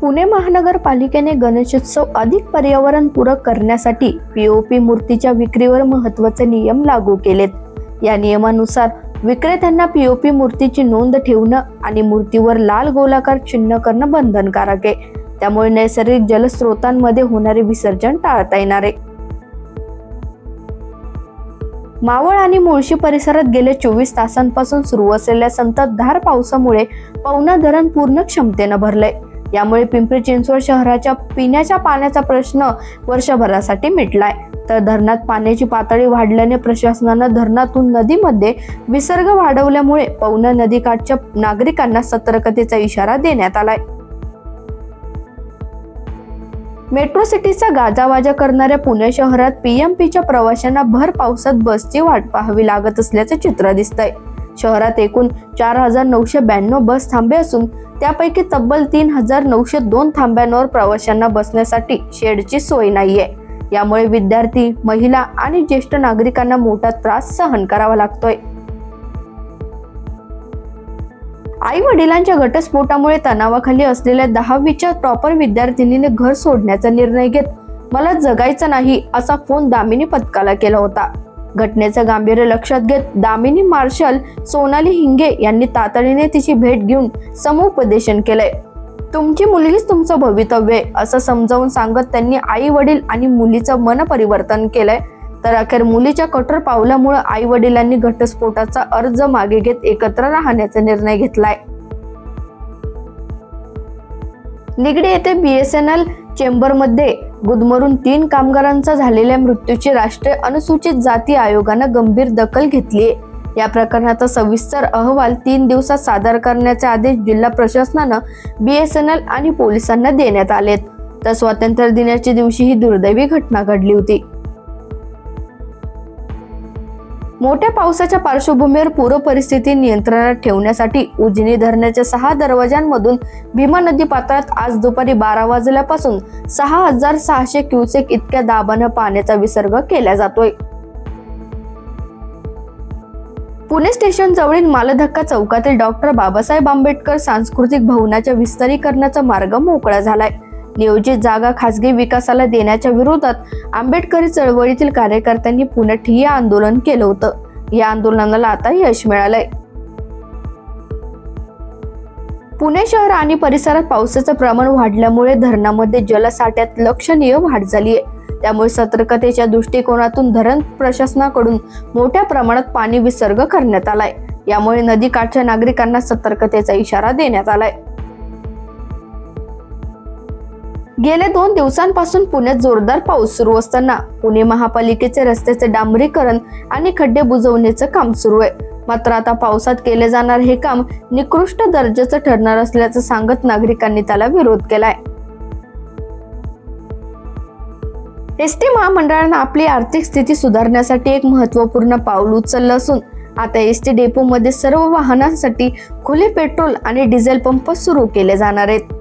पुणे महानगरपालिकेने गणेशोत्सव अधिक पर्यावरणपूरक करण्यासाठी पीओपी मूर्तीच्या विक्रीवर महत्त्वाचे नियम लागू केलेत. या नियमानुसार विक्रेत्यांना पीओपी मूर्तीची नोंद ठेवणं आणि मूर्तीवर लाल गोलाकार चिन्ह करणं बंधनकारक आहे. त्यामुळे नैसर्गिक जलस्रोतांमध्ये होणारे विसर्जन टाळता येणार आहे. मावळ आणि मुळशी परिसरात गेल्या चोवीस तासांपासून सुरू असलेल्या संततधार पावसामुळे पवना धरण पूर्ण क्षमतेनं भरलंय. यामुळे पिंपरी चिंचवड शहराच्या पिण्याच्या पाण्याचा प्रश्न वर्षभरासाठी मिटलाय. तर धरणात पाण्याची पातळी वाढल्याने प्रशासनानं धरणातून नदीमध्ये विसर्ग वाढवल्यामुळे पवना नदीकाठच्या नागरिकांना सतर्कतेचा इशारा देण्यात आलाय. मेट्रो सिटीचा गाजावाजा करणाऱ्या पुणे शहरात पीएमपीच्या प्रवाशांना भर पावसात बसची वाट पाहावी लागत असल्याचं चित्र दिसतंय. शहरात एकूण चार हजार नऊशे ब्याण्णव बस थांबे असून त्यापैकी तब्बल तीन हजार नऊशे दोन थांब्यांवर प्रवाशांना बसण्यासाठी शेडची सोय नाहीये. यामुळे विद्यार्थी महिला आणि ज्येष्ठ नागरिकांना मोठा त्रास सहन करावा लागतोय. आई वडिलांच्या घटस्फोटामुळे तणावाखाली असलेल्या दहावीच्या टॉपर विद्यार्थिनीने घर सोडण्याचा निर्णय घेत मला जगायचं नाही असा फोन दामिनी पथकाला केला होता. घटनेचं गांभीर्य लक्षात घेत दामिनी मार्शल सोनाली हिंगे यांनी तातडीने तिची भेट घेऊन समुपदेशन केलंय. तुमची मुलगीच तुमचं भवितव्य आहे असं समजावून सांगत त्यांनी आई वडील आणि मुलीचं मन परिवर्तन केलंय. तर अखेर मुलीच्या कठोर पावलामुळे आई वडिलांनी घटस्फोटाचा अर्ज मागे घेत एकत्र राहण्याचा निर्णय घेतलाय. निगडी येथे बीएसएनएल चेंबरमध्ये गुदमरून तीन कामगारांचा झालेल्या मृत्यूची राष्ट्रीय अनुसूचित जाती आयोगानं गंभीर दखल घेतली या प्रकरणाचा सविस्तर अहवाल तीन दिवसात सादर करण्याचे आदेश जिल्हा प्रशासनानं बी एस एन एल आणि पोलिसांना देण्यात आलेत. तर स्वातंत्र्य दिनाच्या दिवशी ही दुर्दैवी घटना घडली होती. मोठ्या पावसाच्या पार्श्वभूमीवर पूर परिस्थिती नियंत्रणात ठेवण्यासाठी उजनी धरणाच्या सहा दरवाजांमधून भीमा नदी पात्रात आज दुपारी बारा वाजल्यापासून सहा हजार सहाशे क्युसेक इतक्या दाबानं पाण्याचा विसर्ग केला जातोय. पुणे स्टेशन जवळील मालधक्का चौकातील डॉक्टर बाबासाहेब आंबेडकर सांस्कृतिक भवनाच्या विस्तारीकरणाचा मार्ग मोकळा झालाय. नियोजित जागा खासगी विकासाला देण्याच्या विरोधात आंबेडकरी चळवळीतील कार्यकर्त्यांनी पुण्यात ठिय्या आंदोलन केलं होतं. या आंदोलनाला आता यश मिळालंय. पुणे शहर आणि परिसरात पावसाचं प्रमाण वाढल्यामुळे धरणामध्ये जलसाठ्यात लक्षणीय वाढ झाली आहे त्यामुळे सतर्कतेच्या दृष्टिकोनातून धरण प्रशासनाकडून मोठ्या प्रमाणात पाणी विसर्ग करण्यात आलाय. यामुळे नदीकाठच्या नागरिकांना सतर्कतेचा इशारा देण्यात आलाय. गेल्या दोन दिवसांपासून पुण्यात जोरदार पाऊस सुरू असताना पुणे महापालिकेचे रस्त्याचे डांबरीकरण आणि खड्डे बुजवण्याचं काम सुरू आहे. मात्र आता पावसात केले जाणार हे काम निकृष्ट दर्जाचं ठरणार असल्याचं सांगत नागरिकांनी त्याला विरोध केलाय. एस टी महामंडळानं आपली आर्थिक स्थिती सुधारण्यासाठी एक महत्त्वपूर्ण पाऊल उचललं असून आता एस टी डेपोमध्ये सर्व वाहनांसाठी खुले पेट्रोल आणि डिझेल पंप सुरू केले जाणार आहेत.